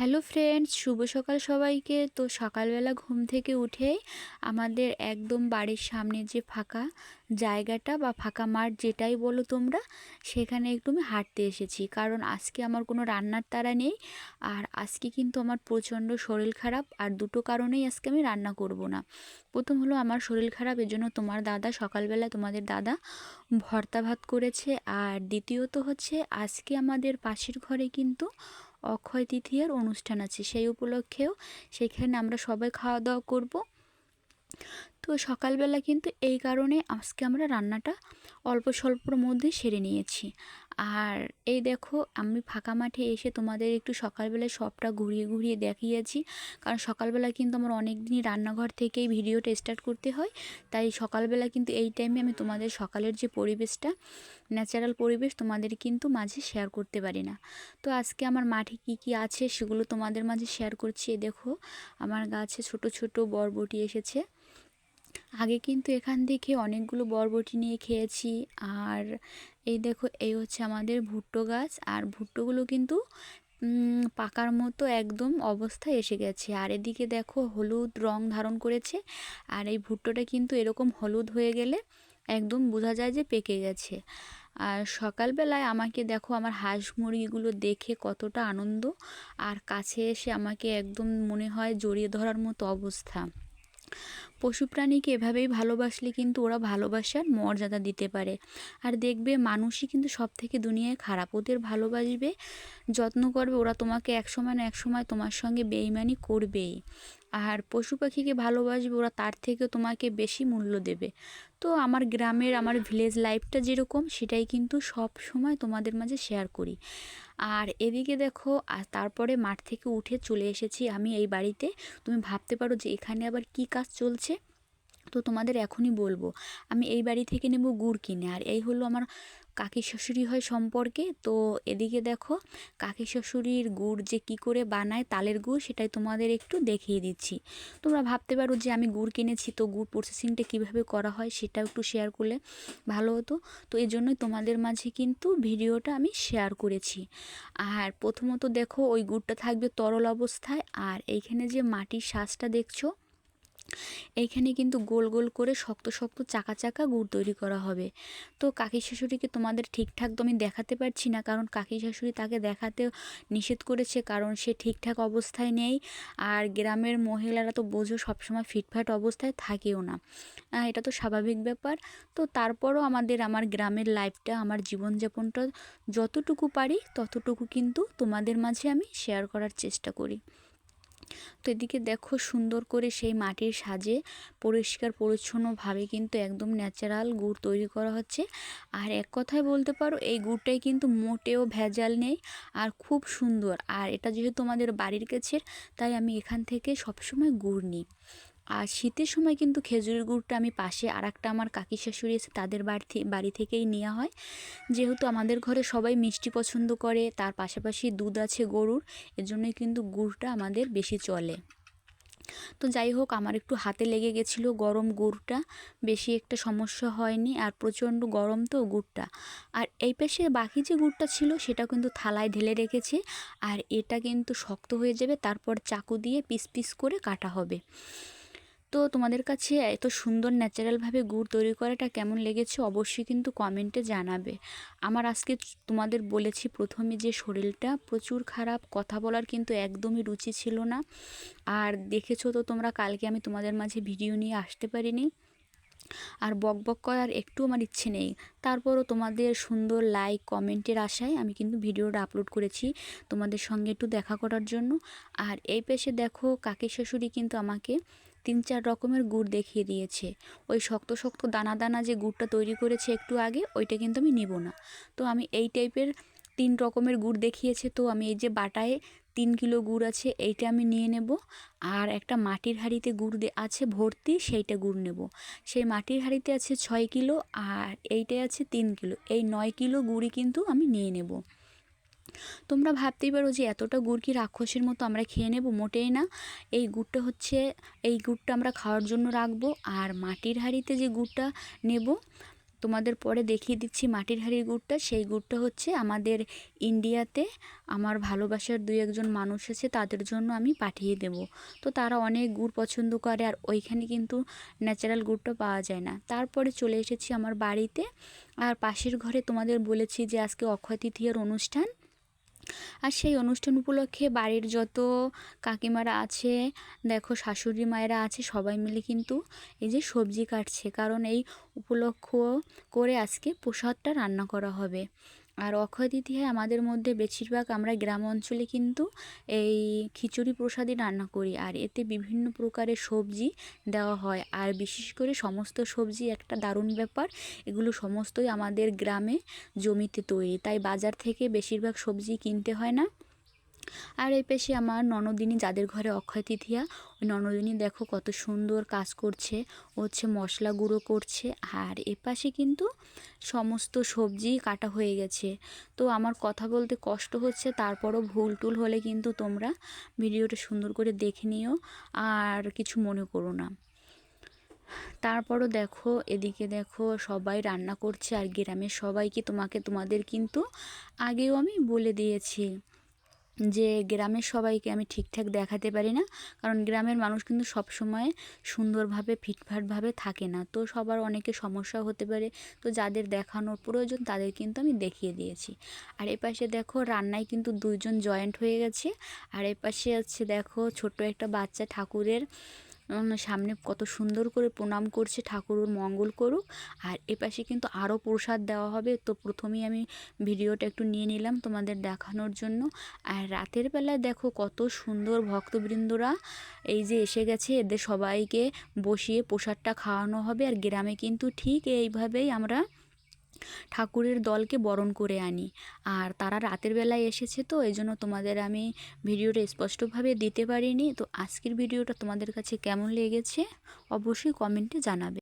Hello friends, শুভ সকাল সবাইকে। তো সকালবেলা ঘুম থেকে উঠেই আমাদের একদম বাড়ির সামনে যে ফাঁকা জায়গাটা বা ফাঁকা মাঠ যেটাই বলো তোমরা, সেখানে একটু আমি হাঁটতে এসেছি। কারণ আজকে আমার কোনো রান্নার তারা নেই আর আজকে কিন্তু আমার প্রচণ্ড শরীর খারাপ আর দুটো কারণেই আজকে আমি রান্না করব না। প্রথম হলো আমার শরীর খারাপ, এজন্য তোমার দাদা সকালবেলা তোমাদের দাদা ভর্তা ভাত করেছে। আর দ্বিতীয়ত হচ্ছে আজকে আমাদের পাশের ঘরে কিন্তু অক্ষয় তৃতীয়ার অনুষ্ঠান আছে। সেই উপলক্ষেও সেখানে আমরা সবাই খাওয়া দাওয়া করব। তো সকালবেলা কিন্তু এই কারণে আজকে আমরা রান্নাটা অল্প স্বল্পর মধ্যে সেরে নিয়েছি। আর এই দেখো, আমি ফাঁকা মাঠে এসে তোমাদের একটু সকালবেলায় সবটা ঘুরিয়ে ঘুরিয়ে দেখিয়েছি। কারণ সকালবেলা কিন্তু আমার অনেক দিনই রান্নাঘর থেকেই ভিডিওটা স্টার্ট করতে হয়। তাই সকালবেলা কিন্তু এই টাইমে আমি তোমাদের সকালের যে পরিবেশটা ন্যাচারাল পরিবেশ তোমাদের কিন্তু মাঝে শেয়ার করতে পারি না। তো আজকে আমার মাঠে কি কি আছে সেগুলো তোমাদের মাঝে শেয়ার করছি। দেখো, আমার গাছে ছোট ছোট বরবটি এসেছে। আগে কিন্তু এখান থেকে অনেকগুলো বরবটি নিয়ে খেয়েছি। আর এই দেখো, এই হচ্ছে আমাদের ভুট্টো গাছ। আর ভুট্টোগুলো কিন্তু পাকার মতো একদম অবস্থায় এসে গেছে। আর এদিকে দেখো, হলুদ রং ধারণ করেছে। আর এই ভুট্টোটা কিন্তু এরকম হলুদ হয়ে গেলে একদম বোঝা যায় যে পেকে গেছে। আর সকালবেলায় আমাকে দেখো, আমার হাঁস মুরগিগুলো দেখে কতটা আনন্দ। আর কাছে এসে আমাকে একদম মনে হয় জড়িয়ে ধরার মতো অবস্থা। পশু প্রাণীকে এভাবেই ভালোবাসলে কিন্তু ওরা ভালোবাসার মর্যাদা দিতে পারে। আর দেখবে মানুষই কিন্তু সব থেকে দুনিয়ায় খারাপ। ওদের ভালোবাসবে, যত্ন করবে, ওরা তোমাকে এক সময় না এক সময় তোমার সঙ্গে বেইমানি করবেই। আর পশু পাখিকে ভালোবাসবে, ওরা তার থেকে তোমাকে বেশি মূল্য দেবে। তো আমার গ্রামের, আমার ভিলেজ লাইফটা যেরকম, সেটাই কিন্তু সব সময় তোমাদের মাঝে শেয়ার করি। আর এদিকে দেখো, আর তারপরে মাঠ থেকে উঠে চলে এসেছি আমি এই বাড়িতে। তুমি ভাবতে পারো যে এখানে আবার কি কাজ চলছে? তো তোমাদের এখনই বলব, আমি এই বাড়ি থেকে নেব গুড় কিনে। আর এই হলো আমার কাকি শ্বশুরি হয় সম্পর্কে। তো এদিকে দেখো কাকি শ্বশুরির গুড় যে কি করে বানায়, তালের গুড় সেটাই তোমাদের একটু দেখিয়ে দিচ্ছি। তোমরা ভাবতে পারো যে আমি গুড় কিনেছি, তো গুড় প্রসেসিংটা কীভাবে করা হয় সেটাও একটু শেয়ার করলে ভালো হতো। তো এই জন্যই তোমাদের মাঝে কিন্তু ভিডিওটা আমি শেয়ার করেছি। আর প্রথমত দেখো, ওই গুড়টা থাকবে তরল অবস্থায়। আর এইখানে যে মাটির শ্বাসটা দেখছ এইখানে কিন্তু গোল গোল করে শক্ত শক্ত, চাকা চাকা গুড় তৈরি করা হবে। তো কাকি শাশুড়িকে তোমাদের ঠিকঠাক তো আমি দেখাতে পারছি না, কারণ কাকি শাশুড়ি তাকে দেখাতে নিষেধ করেছে, কারণ সে ঠিকঠাক অবস্থায় নেই। আর গ্রামের মহিলারা তো বোঝো সবসময় ফিটফাট অবস্থায় থাকেও না। এটা তো স্বাভাবিক ব্যাপার। তো তারপরও আমাদের, আমার গ্রামের লাইফটা, আমার জীবনযাপনটা যতটুকু পারি, ততটুকু কিন্তু তোমাদের মাঝে আমি শেয়ার করার চেষ্টা করি। তো এদিকে দেখো সুন্দর করে সেই মাটির সাজে পরিষ্কার, পরিচ্ছন্নভাবে কিন্তু একদম ন্যাচারাল গুড় তৈরি করা হচ্ছে। আর এক কথায় বলতে পারো, এই গুড়টাই কিন্তু মোটেও ভেজাল নেই আর খুব সুন্দর। আর এটা যেহেতু আমাদের বাড়ির কাছের তাই আমি এখান থেকে সবসময় গুড় নিই। আর শীতের সময় কিন্তু খেজুরের গুড়টা আমি পাশে আর একটা আমার কাকি শাশুড়ি এসে তাদের বাড়ি বাড়ি থেকেই নেওয়া হয়। যেহেতু আমাদের ঘরে সবাই মিষ্টি পছন্দ করে, তার পাশাপাশি দুধ আছে গরুর, এজন্যই কিন্তু গুড়টা আমাদের বেশি চলে। তো যাই হোক, আমার একটু হাতে লেগে গেছিল গরম গুড়টা, বেশি একটা সমস্যা হয়নি, আর প্রচণ্ড গরম তো গুড়টা। আর এই পাশে বাকি যে গুড়টা ছিল সেটা কিন্তু থালায় ঢেলে রেখেছে, আর এটা কিন্তু শক্ত হয়ে যাবে, তারপর চাকু দিয়ে পিস পিস করে কাটা হবে। তো তোমাদের কাছে এত সুন্দর ন্যাচারালভাবে গুড় তৈরি করাটা কেমন লেগেছে অবশ্যই কিন্তু কমেন্টে জানাবে। আমার আজকে তোমাদের বলেছি প্রথমে যে শরীরটা প্রচুর খারাপ, কথা বলার কিন্তু একদমই রুচি ছিল না। আর দেখেছ তো তোমরা কালকে আমি তোমাদের মাঝে ভিডিও নিয়ে আসতে পারিনি। আর বক বক করার একটু আমার ইচ্ছে নেই। তারপরও তোমাদের সুন্দর লাইক কমেন্টের আশায় আমি কিন্তু ভিডিওটা আপলোড করেছি তোমাদের সঙ্গে একটু দেখা করার জন্য। আর এই পেশে দেখো কাকি শাশুড়ি কিন্তু আমাকে তিন চার রকমের গুড় দেখিয়ে দিয়েছে। ওই শক্ত শক্ত, দানা দানা যে গুড়টা তৈরি করেছে একটু আগে, ওইটা কিন্তু আমি নেব না। তো আমি এই টাইপের তিন রকমের গুড় দেখিয়েছে, তো আমি এই যে বাটায় তিন কিলো গুড় আছে, এইটা আমি নিয়ে নেব। আর একটা মাটির হাঁড়িতে গুড় আছে ভর্তি, সেইটা গুড় নেব। সেই মাটির হাঁড়িতে আছে ছয় কিলো, আর এইটাই আছে তিন কিলো। এই নয় কিলো গুড়ই কিন্তু আমি নিয়ে নেব। তোমরা ভাবতেই পারো যে এতটা গুড় কি রাক্ষসের মতো আমরা খেয়ে নেব? মোটেই না। এই গুড়টা হচ্ছে, এই গুড়টা আমরা খাওয়ার জন্য রাখব। আর মাটির হাঁড়িতে যে গুড়টা নেব, তোমাদের পরে দেখিয়ে দিচ্ছি মাটির হাঁড়ির গুড়টা। সেই গুড়টা হচ্ছে আমাদের ইন্ডিয়াতে আমার ভালোবাসার দুই একজন মানুষ আছে, তাদের জন্য আমি পাঠিয়ে দেব। তো তারা অনেক গুড় পছন্দ করে আর ওইখানে কিন্তু ন্যাচারাল গুড়টা পাওয়া যায় না। তারপরে চলে এসেছি আমার বাড়িতে। আর পাশের ঘরে তোমাদের বলেছি যে আজকে অক্ষয় অনুষ্ঠান। আর সেই অনুষ্ঠান উপলক্ষে বাড়ির যত কাকিমারা আছে, দেখো শাশুড়ি মায়েরা আছে, সবাই মিলে কিন্তু এই যে সবজি কাটছে। কারণ এই উপলক্ষ করে আজকে প্রসাদটা রান্না করা হবে। আর অক্ষয় তৃতীয়ায় আমাদের মধ্যে বেশিরভাগ আমরা গ্রাম অঞ্চলে কিন্তু এই খিচুড়ি প্রসাদই রান্না করি। আর এতে বিভিন্ন প্রকারের সবজি দেওয়া হয়। আর বিশেষ করে সমস্ত সবজি একটা দারুণ ব্যাপার, এগুলো সমস্তই আমাদের গ্রামে জমিতে তৈরি। তাই বাজার থেকে বেশিরভাগ সবজি কিনতে হয় না। আর এই পেশে আমার ননদিনী যাদের ঘরে অক্ষয় তৃতীয়া, ওই ননদিনী দেখো কত সুন্দর কাজ করছে হচ্ছে মশলা গুঁড়ো করছে, আর এ পাশে কিন্তু সমস্ত সবজি কাটা হয়ে গেছে। তো আমার কথা বলতে কষ্ট হচ্ছে, তারপরও ভুল টুল হলে কিন্তু তোমরা ভিডিওটা সুন্দর করে দেখে নিও, আর কিছু মনে করো না। তারপরও দেখো, এদিকে দেখো সবাই রান্না করছে, আর গ্রামের সবাইকে তোমাকে তোমাদের কিন্তু আগেও আমি বলে দিয়েছি। যে গ্রামের সবাইকে আমি ঠিকঠাক দেখাতে পারি না। কারণ গ্রামের মানুষ কিন্তু সব সময় সুন্দরভাবে, ফিটফাটভাবে থাকে না। তো সবার অনেকে সমস্যা হতে পারে। তো যাদের দেখানোর প্রয়োজন তাদের কিন্তু আমি দেখিয়ে দিয়েছি। আর এপাশে দেখো রান্নায় কিন্তু দুজন জয়েন্ট হয়ে গেছে। আর এপাশে হচ্ছে দেখো ছোট্ট একটা বাচ্চা ঠাকুরের সামনে কত সুন্দর করে প্রণাম করছে ঠাকুর মঙ্গল করুক। আর এপাশে কিন্তু আরও প্রসাদ দেওয়া হবে। তো প্রথমেই আমি ভিডিওটা একটু নিয়ে নিলাম তোমাদের দেখানোর জন্য। আর রাতের বেলায় দেখো কত সুন্দর ভক্তবৃন্দরা এই যে এসে গেছে। এদের সবাইকে বসিয়ে প্রসাদটা খাওয়ানো হবে। আর গ্রামে কিন্তু ঠিক এইভাবেই আমরা ঠাকুরের দলকে বরণ করে আনি। আর তারা রাতের বেলায় এসেছে তো এই জন্য তোমাদের আমি ভিডিওটা স্পষ্টভাবে দিতে পারিনি। তো আজকের ভিডিওটা তোমাদের কাছে কেমন লেগেছে? অবশ্যই কমেন্টে জানাবে।